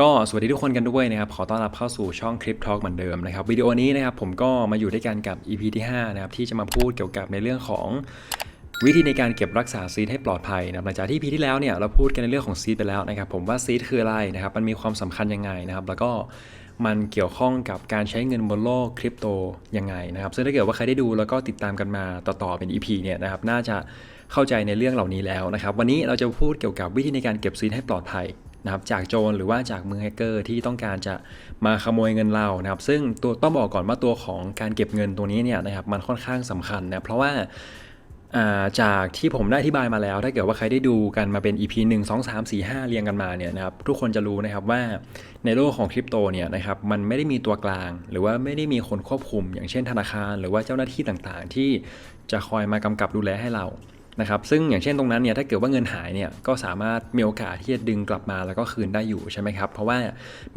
ก็สวัสดีทุกคนกันด้วยนะครับ ขอต้อนรับเข้าสู่ช่องคลิปทอล์กเหมือนเดิมนะครับวิดีโอนี้นะครับผมก็มาอยู่ด้วยกันกับ EP ที่5นะครับที่จะมาพูดเกี่ยวกับในเรื่องของวิธีในการเก็บรักษาซีดให้ปลอดภัยนะครับหลังจากที่ EP ที่แล้วเนี่ยเราพูดกันในเรื่องของซีดไปแล้วนะครับผมว่าซีดคืออะไรนะครับมันมีความสำคัญยังไงนะครับแล้วก็มันเกี่ยวข้องกับการใช้เงินบนโลกคริปโตยังไงนะครับซึ่งถ้าเกิดว่าใครได้ดูแล้วก็ติดตามกันมาต่อๆเป็น EP เนี่ยนะครับน่าจะเข้าใจในเรื่องเหล่านี้แล้วนะครับวันนี้เราจะพูดเกี่ยวกับวิธีในการเก็บซีดให้ปลอดภัย นะครับจากโจรหรือว่าจากมือแฮกเกอร์ที่ต้องการจะมาขโมยเงินเรานะครับ ซึ่งตัวต้องบอกก่อนว่าตัวของการเก็บเงินตัวนี้เนี่ยนะครับมันค่อนข้างสำคัญนะเพราะว่าจากที่ผมได้อธิบายมาแล้ว ถ้าเกิดว่าใครได้ดูกันมาเป็น EP 1 2 3 4 5 เรียงกันมาเนี่ยนะครับทุกคนจะรู้นะครับว่าในโลกของคริปโตเนี่ยนะครับมันไม่ได้มีตัวกลาง หรือว่าไม่ได้มีคนควบคุม อย่างเช่นธนาคาร หรือว่าเจ้าหน้าที่ต่างๆ ที่จะคอยมากำกับดูแลให้เรา นะครับซึ่งอย่างเช่นตรงนั้นเนี่ยถ้าเกิดว่าเงินหายเนี่ยก็สามารถมีโอกาสที่จะดึงกลับมาแล้วก็คืนได้อยู่ใช่ไหมครับเพราะว่า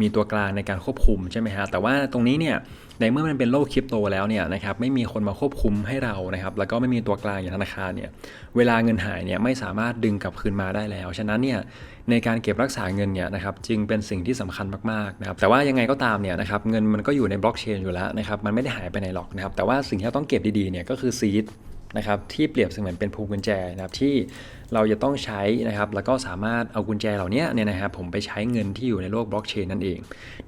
มีตัวกลางในการควบคุมใช่ไหมฮะแต่ว่าตรงนี้เนี่ยในเมื่อมันเป็นโลกคริปโตแล้วเนี่ยนะครับไม่มีคนมาควบคุมให้เรานะครับแล้วก็ไม่มีตัวกลางอย่างธนาคารเนี่ยเวลาเงินหายเนี่ยไม่สามารถดึงกลับคืนมาได้แล้ว ฉะนั้นเนี่ยในการเก็บรักษาเงินเนี่ยนะครับจึงเป็นสิ่งที่สำคัญมากๆนะครับแต่ว่ายังไงก็ตามเนี่ยนะครับเงินมันก็อยู่ในบล็อกเชนอยู่แล้วนะครับมันไม่ได้หายไปไหนหรอกนะครับแต่ว่าสิ่งที่เราต้องเก็บดีๆเนี่ยก็คือซีด นะครับที่เปรียบเสมือนเป็นพวงกุญแจนะครับที่เราจะต้องใช้นะครับแล้วก็สามารถเอากุญแจเหล่านี้เนี่ยนะครับผมไปใช้เงินที่อยู่ในโลกบล็อกเชนนั่นเอง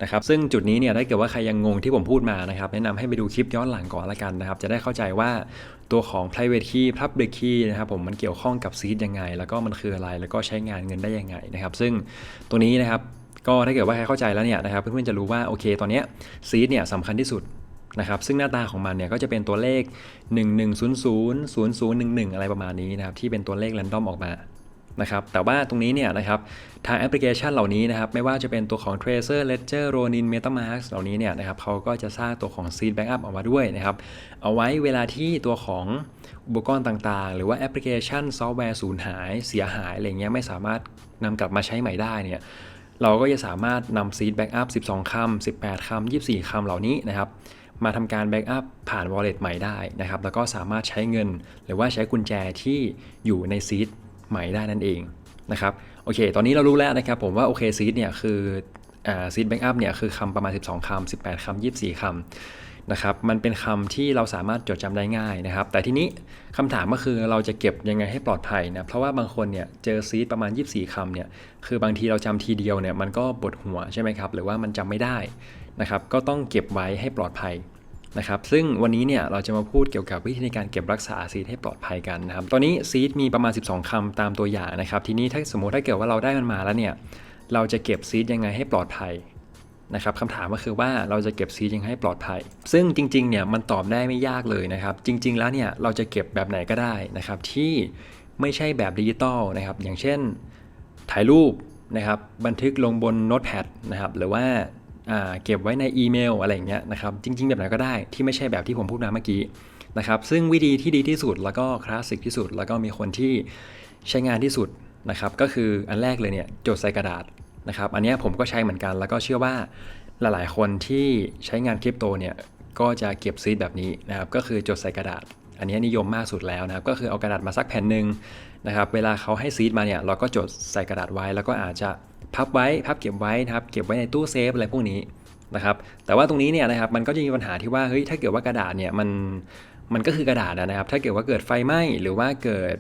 นะครับซึ่งจุดนี้เนี่ยถ้าเกิดว่าใครยังงงที่ผมพูดมานะครับแนะนำให้ไปดูคลิปย้อนหลังก่อนละกันนะครับจะได้เข้าใจว่าตัวของ private key public key นะครับผมมันเกี่ยวข้องกับซีดยังไง แล้วก็มันคืออะไรแล้วก็ใช้งานเงินได้ยังไงนะครับซึ่งตัวนี้นะครับก็ถ้าเกิดว่าใครเข้าใจแล้วเนี่ยนะครับเพื่อนๆจะรู้ว่าโอเคตอนนี้ซีดเนี่ยสำคัญที่สุด นะครับซึ่งหน้าตาของมันเนี่ยก็จะเป็นตัวเลข 1100 0011 อะไรประมาณนี้นะครับที่เป็นตัวเลขแรนดอมออกมานะครับแต่ว่าตรงนี้เนี่ยนะครับทางแอปพลิเคชันเหล่านี้นะครับไม่ว่าจะเป็นตัวของ Tracer Ledger Ronin MetaMask เหล่านี้เนี่ยนะครับเขาก็จะสร้างตัวของ Seed Backup ออกมาด้วยนะครับเอาไว้เวลาที่ตัวของอุปกรณ์ต่างๆ หรือว่าแอปพลิเคชันซอฟต์แวร์สูญหายเสียหายอะไรเงี้ยไม่สามารถนำกลับมาใช้ใหม่ได้เนี่ยเราก็จะสามารถนำ Seed Backup 12คำ18คำ24คำเหล่านี้นะครับ มาทำการแบ็กอัพผ่าน wallet ใหม่ได้นะครับ แล้วก็สามารถใช้เงิน หรือว่าใช้กุญแจที่อยู่ในซีดใหม่ได้นั่นเองนะครับโอเค ตอนนี้เรารู้แล้วนะครับผมว่าโอเคซีดเนี่ยคือซีดแบ็กอัพเนี่ยคือคำประมาณ 12คำ18คำ24คำ นะครับมันเป็นคำที่เราสามารถจดจำได้ง่ายนะครับ แต่ทีนี้คำถามก็คือเราจะเก็บยังไงให้ปลอดภัยนะเพราะว่าบางคนเนี่ยเจอซีดประมาณ 24คำเนี่ยคือบางทีเราจำทีเดียวเนี่ยมันก็ปวดหัวใช่ไหมครับหรือว่ามันจำไม่ได้นะครับก็ต้องเก็บไว้ให้ปลอดภัยนะครับซึ่งวันนี้เนี่ยเราจะมาพูดเกี่ยวกับวิธีในการเก็บรักษาซีดให้ปลอดภัยกันนะครับตอนนี้ซีดมีประมาณ 12คำตามตัวอย่างนะครับทีนี้ถ้าสมมติถ้าเกิดว่าเราได้มันมาแล้วเนี่ยเราจะเก็บซีดยังไงให้ปลอดภัย นะครับคำถามก็คือว่าเราจะเก็บซีดยังให้ปลอดภัย ซึ่งจริงๆเนี่ยมันตอบได้ไม่ยากเลยนะครับ จริง ๆ แล้วเนี่ยเราจะเก็บแบบไหนก็ได้นะครับ ที่ไม่ใช่แบบดิจิตอลนะครับ อย่างเช่น ถ่ายรูปนะครับ บันทึกลงบนโน้ตแพดนะครับ หรือว่าเก็บไว้ในอีเมลอะไรอย่างเงี้ยนะครับ จริง ๆ แบบไหนก็ได้ที่ไม่ใช่แบบที่ผมพูดมาเมื่อกี้นะครับ ซึ่งวิธีที่ดีที่สุดแล้วก็คลาสสิกที่สุด แล้วก็มีคนที่ใช้งานที่สุดนะครับ ก็คืออันแรกเลยเนี่ยจดใส่กระดาษ นะครับ อันนี้ผมก็ใช้เหมือนกันแล้วก็เชื่อว่าหลายๆ คนที่ใช้งานคริปโตเนี่ยก็จะเก็บซีดแบบนี้นะครับ ก็คือจดใส่กระดาษ อันนี้นิยมมากสุดแล้วนะครับ ก็คือเอากระดาษมาสักแผ่นหนึ่งนะครับ เวลาเขาให้ซีดมาเนี่ยเราก็จดใส่กระดาษไว้ แล้วก็อาจจะพับไว้พับเก็บไว้นะครับเก็บไว้ในตู้เซฟอะไรพวกนี้นะครับ แต่ว่าตรงนี้เนี่ยนะครับมันก็จะมีปัญหาที่ว่าเฮ้ยถ้าเกิดว่ากระดาษเนี่ยมันมันก็คือกระดาษนะครับ ถ้าเกิดว่าเกิดไฟไหม้หรือว่าเกิด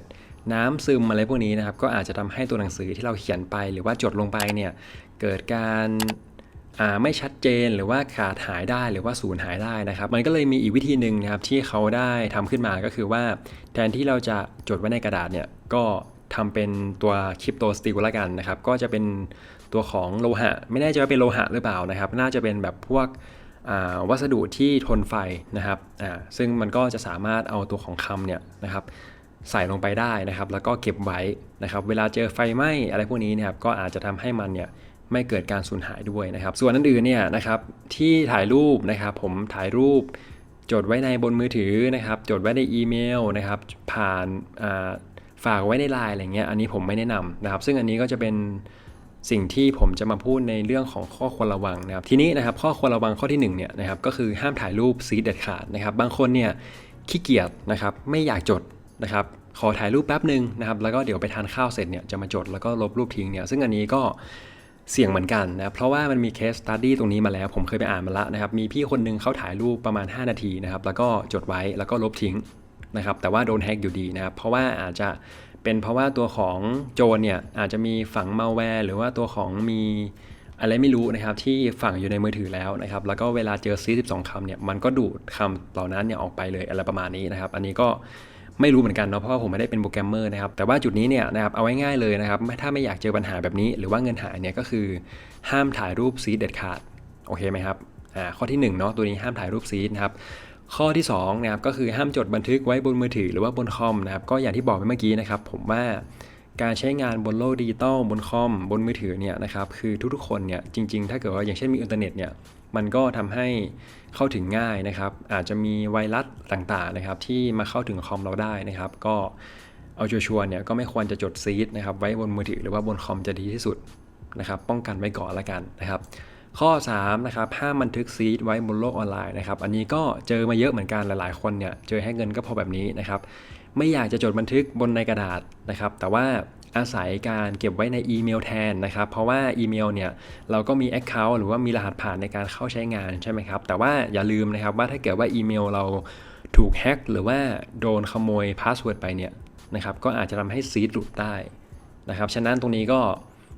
น้ำซึมอะไรพวกนี้นะครับ ก็อาจจะทำให้ตัวหนังสือที่เราเขียนไปหรือว่าจดลงไปเนี่ยเกิดการไม่ชัดเจนหรือว่าขาดหายได้หรือว่าสูญหายได้นะครับ มันก็เลยมีอีกวิธีหนึ่งนะครับที่เขาได้ทำขึ้นมาก็คือว่า แทนที่เราจะจดไว้ในกระดาษเนี่ยก็ทำเป็นตัวคริปโตสติลละกันนะครับ ก็จะเป็นตัวของโลหะ ไม่แน่ใจว่าเป็นโลหะหรือเปล่านะครับ น่าจะเป็นแบบพวกวัสดุที่ทนไฟนะครับซึ่งมันก็จะสามารถเอาตัวของคำเนี่ยนะครับ ใส่ลงไปได้นะครับ แล้วก็เก็บไว้นะครับ เวลาเจอไฟไหม้อะไรพวกนี้นะครับ ก็อาจจะทำให้มันเนี่ยไม่เกิดการสูญหายด้วยนะครับ ส่วนอันอื่นเนี่ยนะครับที่ถ่ายรูปนะครับผมถ่ายรูป จดไว้ในบนมือถือนะครับ จดไว้ในอีเมลนะครับ ผ่านาฝากไว้ในไลน์อะไรเงี้ย อันนี้ผมไม่แนะนำนะครับ ซึ่งอันนี้ก็จะเป็นสิ่งที่ผมจะมาพูดในเรื่องของข้อควรระวังนะครับ ทีนี้นะครับข้อควรระวังข้อที่หนึ่งเนี่ยนะครับก็คือห้ามถ่ายรูปซีดเด็ดขาดนะครับ บางคนเนี่ยขี้เกียจนะครับไม่อยากจด นะครับขอถ่ายรูปแป๊บหนึ่งนะครับแล้วก็เดี๋ยวไปทานข้าวเสร็จเนี่ยจะมาจดแล้วก็ลบรูปทิ้งเนี่ยซึ่งอันนี้ก็เสี่ยงเหมือนกันนะเพราะว่ามันมีเคสตัดดี้ตรงนี้มาแล้ว ผมเคยไปอ่านมาแล้วนะครับมีพี่คนหนึงเขาถ่ายรูปประมาณ 5 นาทีนะครับแล้วก็จดไว้แล้วก็ลบทิ้งนะครับแต่ว่าโดนแฮกอยู่ดีนะครับเพราะว่าอาจจะเป็นเพราะว่าตัวของโจรเนี่ยอาจจะมีฝังมาแวร์หรือว่าตัวของมีอะไรไม่รู้นะครับที่ฝังอยู่ในมือถือแล้วนะครับแล้วก็เวลาเจอซี12คำเนี่ยมันก็ดูดคำเหล่านั้นเนี่ยออกไปเลยอะไรประมาณนี้นะครับ อันนี้ก็ ไม่รู้เหมือนกันเนาะเพราะว่าผมไม่ได้เป็นโปรแกรมเมอร์นะครับแต่ว่าจุดนี้เนี่ยนะครับเอาไว้ง่ายเลยนะครับถ้าไม่อยากเจอปัญหาแบบนี้ หรือว่าเงินหายเนี่ยก็คือห้ามถ่ายรูปซีดเด็ดขาดโอเคไหมครับอ่าข้อที่1เนาะตัวนี้ห้ามถ่ายรูปซีดนะครับข้อที่2นะครับก็คือห้ามจดบันทึกไว้บนมือถือหรือว่าบนคอมนะครับก็อย่างที่บอกไปเมื่อกี้นะครับผมว่าการใช้งานบนโลกดิจิตอลบนคอมบนมือถือเนี่ยนะครับคือทุกๆคนเนี่ยจริงๆ ถ้าเกิดว่าอย่างเช่นมีอินเทอร์เน็ตเนี่ย มันก็ทำให้เข้าถึงง่ายนะครับ อาจจะมีไวรัสต่างๆนะครับ ที่มาเข้าถึงคอมเราได้นะครับ ก็เอาชัวร์เนี่ยก็ไม่ควรจะจดซีดนะครับ ไว้บนมือถือหรือว่าบนคอมจะดีที่สุดนะครับ ป้องกันไว้ก่อนละกันนะครับ ข้อ3นะครับห้ามบันทึกซีดไว้บนโลกออนไลน์นะครับ อันนี้ก็เจอมาเยอะเหมือนกันหลาย ๆ คนเนี่ยเจอให้เงินก็พอแบบนี้นะครับ ไม่อยากจะจดบันทึกบนในกระดาษนะครับ แต่ว่า อาศัยการเก็บไว้ในอีเมลแทนนะครับ เพราะว่าอีเมลเนี่ยเราก็มี Account หรือว่ามีรหัสผ่านในการเข้าใช้งานใช่ไหมครับ แต่ว่าอย่าลืมนะครับว่าถ้าเกิดว่าอีเมลเราถูกแฮ็กหรือว่าโดนขโมยพาสเวิร์ดไปเนี่ยนะครับก็อาจจะทำให้ซีดหลุดได้นะครับ ฉะนั้นตรงนี้ก็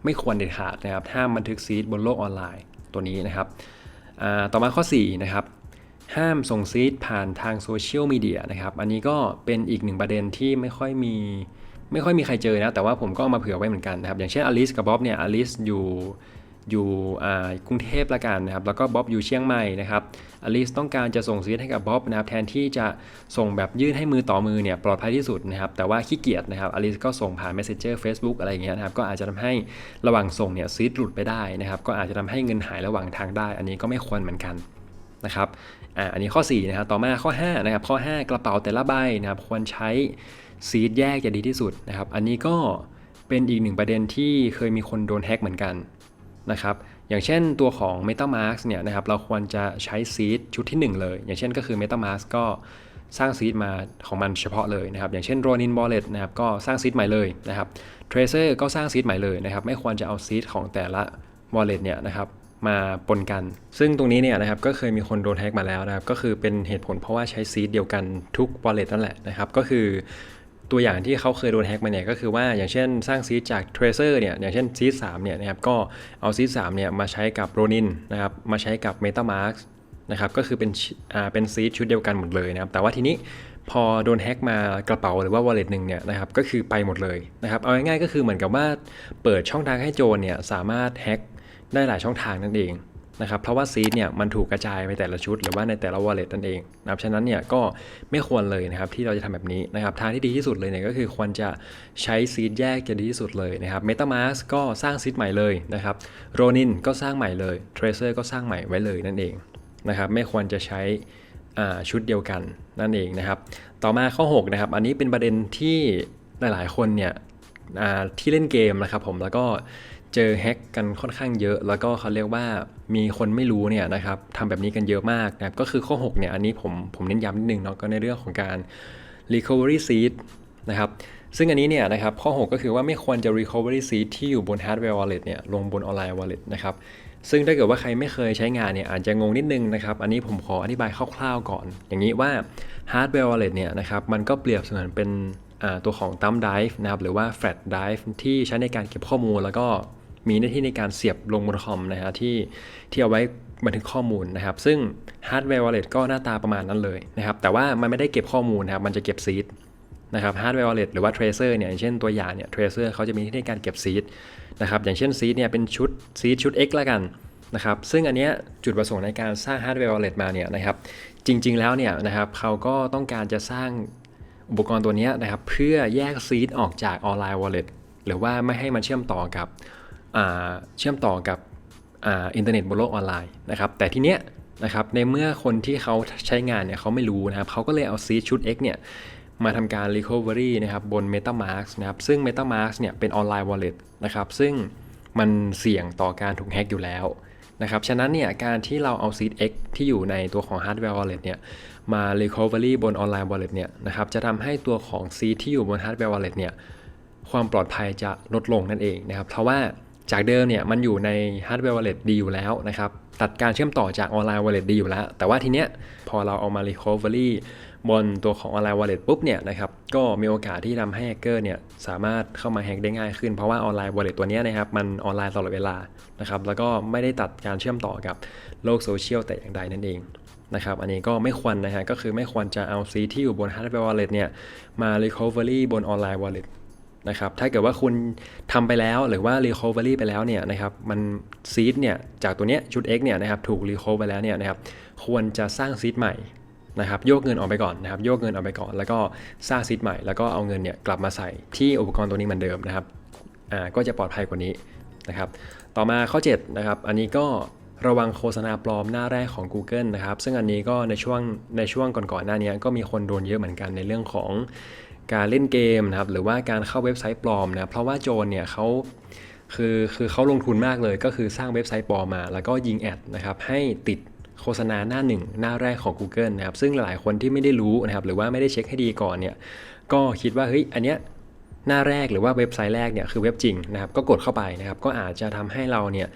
ไม่ควรเด็ดขาดนะครับห้ามบันทึกซีดบนโลกออนไลน์ตัวนี้นะครับต่อมาข้อ 4 นะครับ ห้ามส่งซีดผ่านทางโซเชียลมีเดียนะครับ อันนี้ก็เป็นอีกหนึ่งประเด็นที่ไม่ค่อยมี ไม่ค่อยมีใครเจอนะ แต่ว่าผมก็เอามาเผื่อไว้เหมือนกันนะครับ อย่างเช่นอลิสกับบ๊อบเนี่ยอลิสอยู่อยู่กรุงเทพละกันนะครับ แล้วก็บ๊อบอยู่เชียงใหม่นะครับ อลิสต้องการจะส่งซีดให้กับบ๊อบนะครับ แทนที่จะส่งแบบยื่นให้มือต่อมือเนี่ยปลอดภัยที่สุดนะครับ แต่ว่าขี้เกียจนะครับ อลิสก็ส่งผ่าน Messenger Facebook อะไรอย่างเงี้ยนะครับ ก็อาจจะทำให้ระหว่างส่งเนี่ยซีดหลุดไปได้นะครับ ก็อาจจะทำให้เงินหายระหว่างทางได้ อันนี้ก็ไม่ควรเหมือนกันนะครับ อ่า อันนี้ข้อ4นะครับ ต่อมาข้อ5นะครับ ข้อ 5 กระเป๋าแต่ละใบนะครับ ควรใช้ ซีดแยกจะดีที่สุดนะครับ อันนี้ก็เป็นอีกหนึ่งประเด็นที่เคยมีคนโดนแฮ็กเหมือนกันนะครับอย่างเช่นตัวของ MetaMask เนี่ยนะครับเราควรจะใช้ซีดชุดที่ 1 เลย อย่างเช่นก็คือ MetaMask ก็สร้างซีดมาของมันเฉพาะเลยนะครับ อย่างเช่น Ronin Wallet นะครับก็สร้างซีดใหม่เลยนะครับ Tracer ก็สร้างซีดใหม่เลยนะครับ ไม่ควรจะเอาซีดของแต่ละ Wallet เนี่ยนะครับมาปนกัน ซึ่งตรงนี้เนี่ยนะครับก็เคยมีคนโดนแฮ็กมาแล้วนะครับ ก็คือเป็นเหตุผลเพราะว่าใช้ซีดเดียวกันทุก wallet นั่นแหละนะครับ ก็คือ ตัวอย่างที่เขาเคยโดนแฮ็กมาเนี่ยก็คือว่าอย่างเช่นสร้างซีดจาก Tracer เนี่ยอย่างเช่นซีด3เนี่ยนะครับก็เอาซีด3เนี่ยมาใช้กับ Ronin นะครับมาใช้กับ MetaMask นะครับก็คือเป็นอ่าเป็นซีดชุดเดียวกันหมดเลยนะครับแต่ว่าทีนี้พอโดนแฮ็กมากระเป๋าหรือว่า wallet หนึ่งเนี่ยนะครับก็คือไปหมดเลยนะครับเอาง่ายๆก็คือเหมือนกับว่าเปิดช่องทางให้โจรเนี่ยสามารถแฮ็กได้หลายช่องทางนั่นเอง นะครับเพราะว่าซีดเนี่ยมันถูกกระจายไปแต่ละชุด หรือว่าในแต่ละ wallet นั่นเองนะครับฉะนั้นเนี่ยก็ไม่ควรเลยนะครับที่เราจะทำแบบนี้นะครับทางที่ดีที่สุดเลยเนี่ยก็คือควรจะใช้ซีดแยกจะดีที่สุดเลยนะครับ MetaMask ก็สร้างซีดใหม่เลยนะครับ Ronin ก็สร้างใหม่เลย Tracer ก็สร้างใหม่ไว้เลยนั่นเองนะครับไม่ควรจะใช้อ่าชุดเดียวกันนั่นเองนะครับ ต่อมาข้อ6นะครับอันนี้เป็นประเด็นที่หลาย ๆ คนเนี่ยอ่าที่เล่นเกมนะครับผมแล้วก็ เจอแฮ็กกันค่อนข้างเยอะ แล้วก็เขาเรียกว่ามีคนไม่รู้เนี่ยนะครับทำแบบนี้กันเยอะมากนะครับก็คือข้อ 6 เนี่ยอันนี้ผมผมเน้นย้ำนิดนึงเนาะก็ในเรื่องของการ recovery seed นะครับซึ่งอันนี้เนี่ยนะครับข้อ 6 ก็คือว่าไม่ควรจะ recovery seed ที่อยู่บน hardware wallet เนี่ยลงบน online wallet นะครับซึ่งถ้าเกิดว่าใครไม่เคยใช้งานเนี่ยอาจจะงงนิดนึงนะครับ อันนี้ผมขออธิบายคร่าวๆก่อน อย่างนี้ว่า hardware wallet เนี่ยนะครับมันก็เปรียบเสมือนเป็น ตัวของ thumb drive นะครับหรือว่า flash drive ที่ใช้ในการเก็บข้อมูล แล้วก็มีหน้าที่ในการเสียบลงบนคอมนะฮะที่ที่เอาไว้บันทึกข้อมูลนะครับ ซึ่ง hardware wallet ก็หน้าตาประมาณนั้นเลยนะครับ แต่ว่ามันไม่ได้เก็บข้อมูลนะครับ มันจะเก็บซีดนะครับ hardware wallet หรือว่า tracer เนี่ยอย่างเช่นตัวอย่างเนี่ย tracer เขาจะมีหน้าที่ในการเก็บซีดนะครับ อย่างเช่นซีดเนี่ยเป็นชุดซีดชุด X ละกันนะครับ ซึ่งอันเนี้ยจุดประสงค์ในการสร้าง hardware wallet มาเนี่ยนะครับ จริง ๆ แล้วเนี่ยนะครับเขาก็ต้องการจะสร้าง อุปกรณ์ตัวนี้นะครับ เพื่อแยกซีดออกจากออนไลน์ wallet หรือว่าไม่ให้มันเชื่อมต่อกับเชื่อมต่อกับอินเทอร์เน็ตบนโลกออนไลน์นะครับ แต่ทีเนี้ยนะครับในเมื่อคนที่เขาใช้งานเนี่ยเขาไม่รู้นะครับเขาก็เลยเอาซีดชุด X เนี่ยมาทำการ recovery นะครับบน MetaMask นะครับซึ่ง MetaMask เนี่ยเป็นออนไลน์ wallet นะครับซึ่งมันเสี่ยงต่อการถูกแฮ็กอยู่แล้ว นะครับ ฉะนั้นเนี่ยการที่เราเอา seed X ที่อยู่ในตัวของ hardware wallet เนี่ยมา recovery บนออนไลน์ wallet เนี่ยนะครับจะทำให้ตัวของ seed ที่อยู่บน hardware wallet เนี่ยความปลอดภัยจะลดลงนั่นเองนะครับเพราะว่าจากเดิมเนี่ยมันอยู่ใน Hardware Wallet ดีอยู่แล้วนะครับตัดการเชื่อมต่อจากออนไลน์ Wallet ดีอยู่แล้ว แต่ว่าทีเนี้ยพอเราเอามา Recovery บนตัวของออนไลน์ Wallet ปุ๊บเนี่ยนะครับก็มีโอกาสที่ทำให้แฮกเกอร์เนี่ยสามารถเข้ามาแฮกได้ง่ายขึ้นเพราะว่าออนไลน์ Wallet ตัวนี้นะครับมันออนไลน์ตลอดเวลานะครับแล้วก็ไม่ได้ตัดการเชื่อมต่อกับโลกโซเชียลแต่อย่างใดนั่นเองนะครับอันนี้ก็ไม่ควรนะฮะก็คือไม่ควรจะเอาซีที่อยู่บน hardware wallet เนี่ยมา recovery บนออนไลน์ wallet นะครับถ้าเกิดว่าคุณทำไปแล้วหรือว่า recovery ไปแล้วเนี่ยนะครับมันซีดเนี่ยจากตัวเนี้ยชุด X เนี่ยนะครับถูก recover ไปแล้วเนี่ยนะครับควรจะสร้างซีดใหม่ นะครับโยกเงินออกไปก่อนนะครับโยกเงินออกไปก่อน แล้วก็สร้างซีดใหม่ แล้วก็เอาเงินเนี่ยกลับมาใส่ที่อุปกรณ์ตัวนี้เหมือนเดิมนะครับอ่าก็จะปลอดภัยกว่านี้นะครับต่อมาข้อ7นะครับอันนี้ก็ระวังโฆษณาปลอมหน้าแรกของ Google นะครับ ซึ่งอันนี้ก็ในช่วงในช่วงก่อนๆหน้านี้ก็มีคนโดนเยอะเหมือนกันในเรื่องของการเล่นเกมนะครับ หรือว่าการเข้าเว็บไซต์ปลอมนะ เพราะว่าโจรเนี่ยเขาคือคือเขาลงทุนมากเลย ก็คือสร้างเว็บไซต์ปลอมมา แล้วก็ยิงแอดนะครับให้ติด โฆษณาหน้าหนึ่งหน้าแรกของ Google นะครับซึ่งหลายคนที่ไม่ได้รู้นะครับหรือว่าไม่ได้เช็คให้ดีก่อนเนี่ยก็คิดว่าเฮ้ยอันเนี้ยหน้าแรกหรือว่าเว็บไซต์แรกเนี่ยคือเว็บจริงนะครับก็กดเข้าไปนะครับก็อาจจะทำให้เราเนี่ย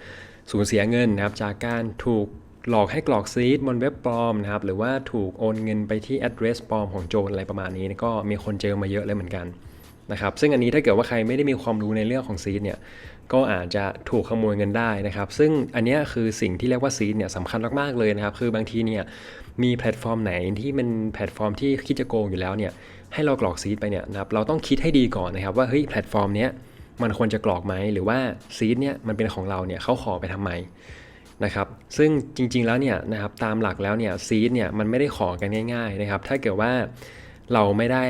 สูญเสียเงินนะครับจากการถูกหลอกให้กรอกซีดบนเว็บปลอมนะครับหรือว่าถูกโอนเงินไปที่ address ปลอมของโจรอะไรประมาณนี้ก็มีคนเจอมาเยอะเลยเหมือนกันนะครับซึ่งอันนี้ถ้าเกิดว่าใครไม่ได้มีความรู้ในเรื่องของซีดเนี่ย ก็อาจจะถูกขโมยเงินได้นะครับ ซึ่งอันนี้คือสิ่งที่เรียกว่าซีดเนี่ยสำคัญมากๆเลยนะครับ คือบางทีเนี่ยมีแพลตฟอร์มไหนที่เป็นแพลตฟอร์มที่คิดจะโกงอยู่แล้วเนี่ยให้เรากรอกซีดไปเนี่ยนะครับเราต้องคิดให้ดีก่อนนะครับว่าเฮ้ยแพลตฟอร์มเนี้ยมันควรจะกรอกไหมหรือว่าซีดเนี่ยมันเป็นของเราเนี่ยเขาขอไปทำไมนะครับซึ่งจริงๆแล้วเนี่ยนะครับตามหลักแล้วเนี่ยซีดเนี่ยมันไม่ได้ขอกันง่ายๆนะครับถ้าเกิดว่าเราไม่ได้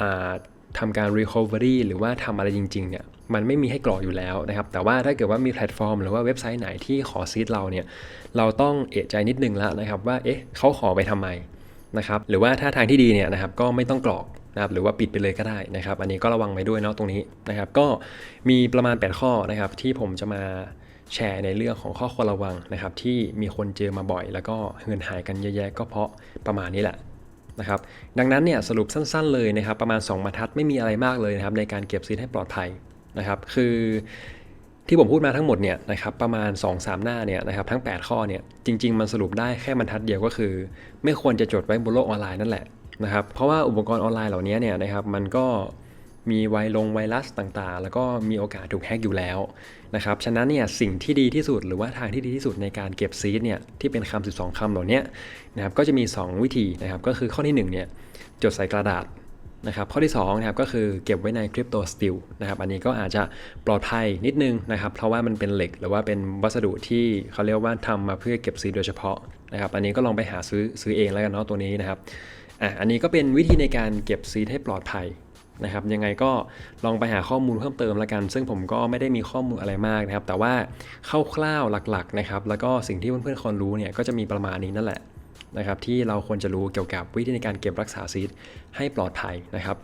อ่าทำการ recovery หรือว่าทำอะไรจริงๆเนี่ย มันไม่มีให้กรอกอยู่แล้วนะครับ แต่ว่าถ้าเกิดว่ามีแพลตฟอร์ม หรือว่าเว็บไซต์ไหนที่ขอซีดเราเนี่ย เราต้องเอะใจนิดนึงแล้วนะครับว่า เอ๊ะเขาขอไปทำไมนะครับ หรือว่าถ้าทางที่ดีเนี่ยนะครับก็ไม่ต้องกรอกนะครับหรือว่าปิดไปเลยก็ได้นะครับ อันนี้ก็ระวังไว้ด้วยเนาะตรงนี้นะครับ ก็มีประมาณ 8 ข้อนะครับที่ผมจะมาแชร์ในเรื่องของข้อควรระวังนะครับ ที่มีคนเจอมาบ่อย แล้วก็เงินหายกันเยอะแยะก็เพราะประมาณนี้แหละนะครับ ดังนั้นเนี่ยสรุปสั้น ๆ เลยนะครับ ประมาณ 2 บรรทัดไม่มีอะไรมากเลยนะครับในการเก็บซีดให้ปลอดภัย นะครับ คือที่ผมพูดมาทั้งหมดเนี่ยนะครับประมาณ 2-3 หน้าเนี่ยนะครับทั้ง 8 ข้อเนี่ยจริง ๆ มันสรุปได้แค่บรรทัดเดียวก็คือ ไม่ควรจะจดไว้บนโลกออนไลน์นั่นแหละนะครับเพราะว่าอุปกรณ์ออนไลน์เหล่านี้เนี่ยนะครับมันก็มีไวลงไวรัสต่างๆ แล้วก็มีโอกาสถูกแฮกอยู่แล้วนะครับฉะนั้นเนี่ยสิ่งที่ดีที่สุดหรือว่าทางที่ดีที่สุดในการเก็บซีดเนี่ยที่เป็นคำ12คำเหล่านี้นะครับก็จะมี 2 วิธีนะครับก็คือข้อที่1เนี่ยจดใส่กระดาษ นะครับข้อที่2นะครับก็คือเก็บไว้ในคริปโตสติลนะครับอันนี้ก็อาจจะปลอดภัยนิดนึงนะครับเพราะว่ามันเป็นเหล็กหรือว่าเป็นวัสดุที่เขาเรียกว่าทำมาเพื่อเก็บซีดโดยเฉพาะนะครับอันนี้ก็ลองไปหาซื้อซื้อเองแล้วกันเนาะตัวนี้นะครับอะอันนี้ก็เป็นวิธีในการเก็บซีดให้ปลอดภัยนะครับยังไงก็ลองไปหาข้อมูลเพิ่มเติมล้วกัน ซึ่งผมก็ไม่ได้มีข้อมูลอะไรมากนะครับ แต่ว่าคร่าวๆหลักๆนะครับแล้วก็สิ่งที่เพื่อนๆควรรู้เนี่ยก็จะมีประมาณนี้นั่นแหละ นะครับที่เราควรจะรู้เกี่ยวกับวิธีในการเก็บรักษาซีดให้ปลอดภัยนะครับ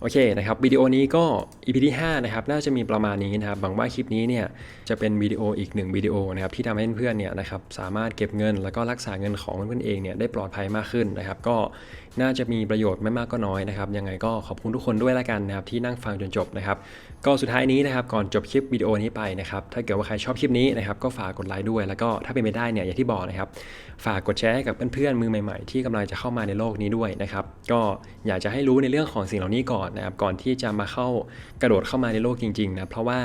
โอเคนะครับวิดีโอนี้ก็ EP ที่5นะครับน่าจะมีประมาณนี้นะครับหวังว่าคลิปนี้เนี่ยจะเป็นวิดีโออีกหนึ่งวิดีโอนะครับที่ทำให้เพื่อนๆเนี่ยนะครับสามารถเก็บเงิน แล้วก็รักษาเงินของเพื่อนเองเนี่ยได้ปลอดภัยมากขึ้นนะครับ ก็น่าจะมีประโยชน์ไม่มากก็น้อยนะครับยังไงก็ขอบคุณทุกคนด้วยละกันนะครับที่นั่งฟังจนจบนะครับก็สุดท้ายนี้นะครับก่อนจบคลิปวิดีโอนี้ไปนะครับถ้าเกิดว่าใครชอบคลิปนี้นะครับก็ฝากกดไลค์ด้วย แล้วก็ถ้าเป็นไปได้เนี่ยอย่างที่บอกนะครับฝากกดแชร์ให้กับเพื่อนๆมือใหม่ๆ ที่กำลังจะเข้ามาในโลกนี้ด้วยนะครับก็อยากจะให้รู้ในเรื่องของสิ่งเหล่านี้ก่อนนะครับก่อนที่จะมาเข้ากระโดดเข้ามาในโลกจริงๆนะเพราะว่า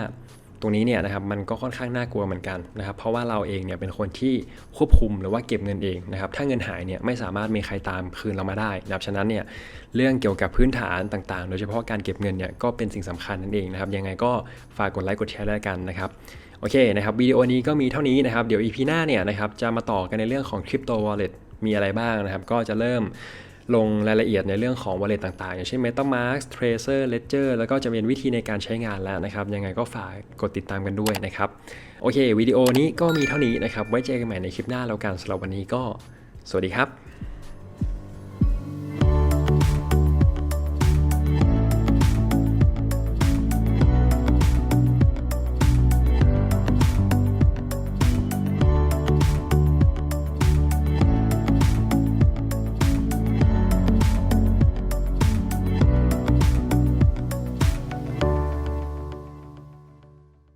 ตรงนี้เนี่ยนะครับมันก็ค่อนข้างน่ากลัวเหมือนกันนะครับเพราะว่าเราเองเนี่ยเป็นคนที่ควบคุมหรือว่าเก็บเงินเองนะครับถ้าเงินหายเนี่ยไม่สามารถมีใครตามคืนเรามาได้นะครับฉะนั้นเนี่ยเรื่องเกี่ยวกับพื้นฐานต่างๆ โดยเฉพาะการเก็บเงินเนี่ยก็เป็นสิ่งสำคัญนั่นเองนะครับยังไงก็ฝากกดไลค์กดแชร์ด้วยกันนะครับโอเคนะครับวิดีโอนี้ก็มีเท่านี้นะครับเดี๋ยว EP หน้าเนี่ยนะครับจะมาต่อกันในเรื่องของ Crypto Wallet มีอะไรบ้างนะครับก็จะเริ่ม ลงรายละเอียดในเรื่องของ wallet ต่างๆ อย่างเช่น MetaMask Tracer Ledger แล้วก็จะเป็นวิธีในการใช้งานแล้วนะครับ ยังไงก็ฝากกดติดตามกันด้วยนะครับ โอเค วิดีโอนี้ก็มีเท่านี้นะครับ ไว้เจอกันใหม่ในคลิปหน้าแล้วกันสำหรับวันนี้ก็ สวัสดีครับ